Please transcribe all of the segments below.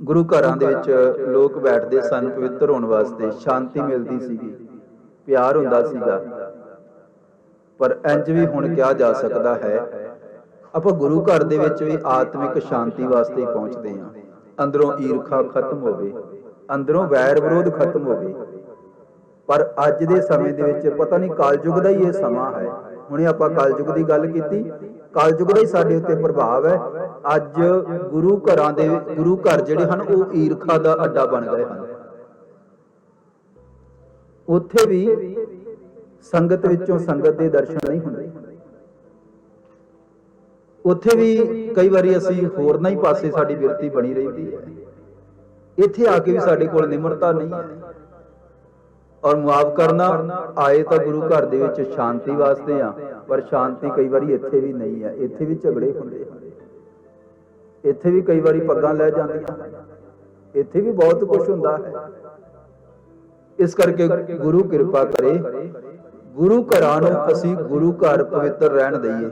ਗੁਰੂ ਘਰਾਂ ਦੇ ਵਿੱਚ ਲੋਕ ਬੈਠਦੇ ਸਨ ਪਵਿੱਤਰ ਹੋਣ ਵਾਸਤੇ ਸ਼ਾਂਤੀ ਮਿਲਦੀ ਸੀਗੀ ਪਿਆਰ ਹੁੰਦਾ ਸੀਗਾ। ਪਰ ਇੰਜ ਵੀ ਹੁਣ ਕਿਹਾ ਜਾ ਸਕਦਾ ਹੈ ਆਪਾਂ ਗੁਰੂ ਘਰ ਦੇ ਵਿੱਚ ਵੀ ਆਤਮਿਕ ਸ਼ਾਂਤੀ ਵਾਸਤੇ ਪਹੁੰਚਦੇ ਹਾਂ। ਅੰਦਰੋਂ ਈਰਖਾ ਖਤਮ ਹੋਵੇ ਅੰਦਰੋਂ ਵੈਰ ਵਿਰੋਧ ਖਤਮ ਹੋਵੇ। ਪਰ ਅੱਜ ਦੇ ਸਮੇਂ ਦੇ ਵਿੱਚ ਪਤਾ ਨਹੀਂ ਕਲਯੁਗ ਦਾ ਹੀ ਇਹ ਸਮਾਂ ਹੈ। ਹੁਣੇ ਆਪਾਂ ਕਲਯੁਗ ਦੀ ਗੱਲ ਕੀਤੀ। ਕਲਯੁਗ ਦਾ ਹੀ ਸਾਡੇ ਉੱਤੇ ਪ੍ਰਭਾਵ ਹੈ। ਅੱਜ ਗੁਰੂ ਘਰਾਂ ਦੇ, ਗੁਰੂ ਘਰ ਜਿਹੜੇ ਹਨ, ਉਹ ਈਰਖਾ ਦਾ ਅੱਡਾ ਬਣ ਗਏ ਹਨ। ਉੱਥੇ ਵੀ ਸੰਗਤ ਵਿੱਚੋਂ ਸੰਗਤ ਦੇ ਦਰਸ਼ਨ ਨਹੀਂ ਹੁੰਦੇ। ਉੱਥੇ ਵੀ ਕਈ ਵਾਰੀ ਅਸੀਂ ਹੋਰਨਾਂ ਹੀ ਪਾਸੇ ਸਾਡੀ ਬਿਰਤੀ ਬਣੀ ਰਹਿੰਦੀ ਹੈ। ਇੱਥੇ ਆ ਕੇ ਵੀ ਸਾਡੇ ਕੋਲ ਨਿਮਰਤਾ ਨਹੀਂ ਹੈ। ਔਰ ਮੁਆਫ ਕਰਨਾ ਆਏ ਤਾਂ ਗੁਰੂ ਘਰ ਦੇ ਵਿੱਚ ਸ਼ਾਂਤੀ ਵਾਸਤੇ ਆ ਪਰ ਸ਼ਾਂਤੀ ਕਈ ਵਾਰੀ ਇੱਥੇ ਵੀ ਨਹੀਂ ਹੈ ਇੱਥੇ ਵੀ ਝਗੜੇ ਹੁੰਦੇ ਹਨ ਇੱਥੇ ਵੀ ਕਈ ਵਾਰੀ ਪੱਗਾਂ ਲੈ ਜਾਂਦੀਆਂ। ਇੱਥੇ ਵੀ ਬਹੁਤ ਕੁਝ ਹੁੰਦਾ ਹੈ। ਇਸ ਕਰਕੇ ਗੁਰੂ ਕਿਰਪਾ ਕਰੇ। ਗੁਰੂ ਘਰਾਂ ਨੂੰ ਅਸੀਂ ਗੁਰੂ ਘਰ ਪਵਿੱਤਰ ਰਹਿਣ ਦਈਏ।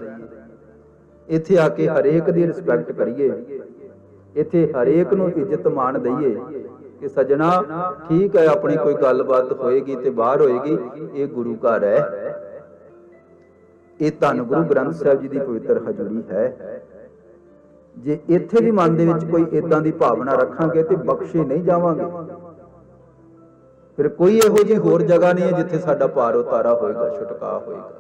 ਇੱਥੇ ਆ ਕੇ ਹਰੇਕ ਦੀ ਰਿਸਪੈਕਟ ਕਰੀਏ। ਇੱਥੇ ਹਰੇਕ ਨੂੰ ਇੱਜ਼ਤ ਮਾਣ ਦਈਏ। ਕਿ ਸਜਣਾ, ਠੀਕ ਹੈ, ਆਪਣੀ ਕੋਈ ਗੱਲਬਾਤ ਹੋਏਗੀ ਤੇ ਬਾਹਰ ਹੋਏਗੀ, ਇਹ ਗੁਰੂ ਘਰ ਹੈ। ਇਹ ਧੰਨ ਗੁਰੂ ਗ੍ਰੰਥ ਸਾਹਿਬ ਜੀ ਦੀ ਪਵਿੱਤਰ ਹਜ਼ੂਰੀ ਹੈ। ਜੇ ਇੱਥੇ ਵੀ ਮਨ ਦੇ ਵਿੱਚ ਕੋਈ ਇਦਾਂ ਦੀ ਭਾਵਨਾ ਰੱਖਾਂਗੇ ਤੇ ਬਖਸ਼ੇ ਨਹੀਂ ਜਾਵਾਂਗੇ। ਫਿਰ ਕੋਈ ਇਹੋ ਜਿਹੀ ਹੋਰ ਜਗ੍ਹਾ ਨਹੀਂ ਹੈ ਜਿੱਥੇ ਸਾਡਾ ਪਾਰ ਉਤਾਰਾ ਹੋਏਗਾ ਛੁਟਕਾ ਹੋਏਗਾ।